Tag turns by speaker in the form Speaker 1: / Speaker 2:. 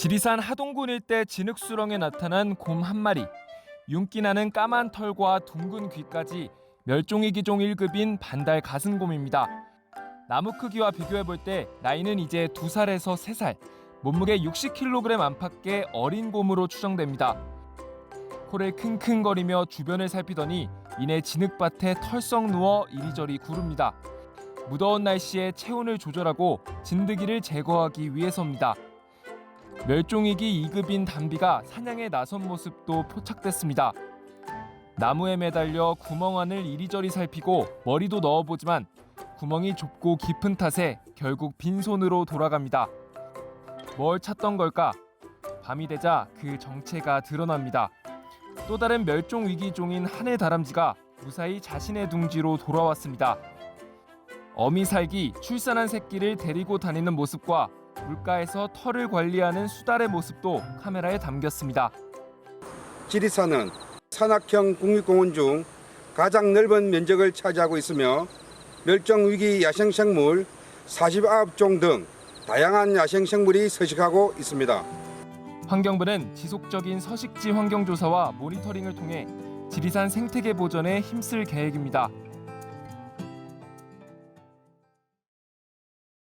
Speaker 1: 지리산 하동군 일대 진흙수렁에 나타난 곰 한 마리. 윤기 나는 까만 털과 둥근 귀까지 멸종위 기종 1급인 반달 가슴곰입니다. 나무 크기와 비교해 볼 때 나이는 이제 2살에서 3살, 몸무게 60kg 안팎의 어린 곰으로 추정됩니다. 코를 킁킁거리며 주변을 살피더니 이내 진흙밭에 털썩 누워 이리저리 구릅니다. 무더운 날씨에 체온을 조절하고 진드기를 제거하기 위해서입니다. 멸종위기 2급인 담비가 사냥에 나선 모습도 포착됐습니다. 나무에 매달려 구멍 안을 이리저리 살피고 머리도 넣어보지만 구멍이 좁고 깊은 탓에 결국 빈손으로 돌아갑니다. 뭘 찾던 걸까? 밤이 되자 그 정체가 드러납니다. 또 다른 멸종 위기 종인 하늘 다람쥐가 무사히 자신의 둥지로 돌아왔습니다. 어미 살기 출산한 새끼를 데리고 다니는 모습과 물가에서 털을 관리하는 수달의 모습도 카메라에 담겼습니다.
Speaker 2: 지리산은 산악형 국립공원 중 가장 넓은 면적을 차지하고 있으며 멸종 위기 야생생물 49종 등 다양한 야생생물이 서식하고 있습니다.
Speaker 1: 환경부는 지속적인 서식지 환경 조사와 모니터링을 통해 지리산 생태계 보전에 힘쓸 계획입니다.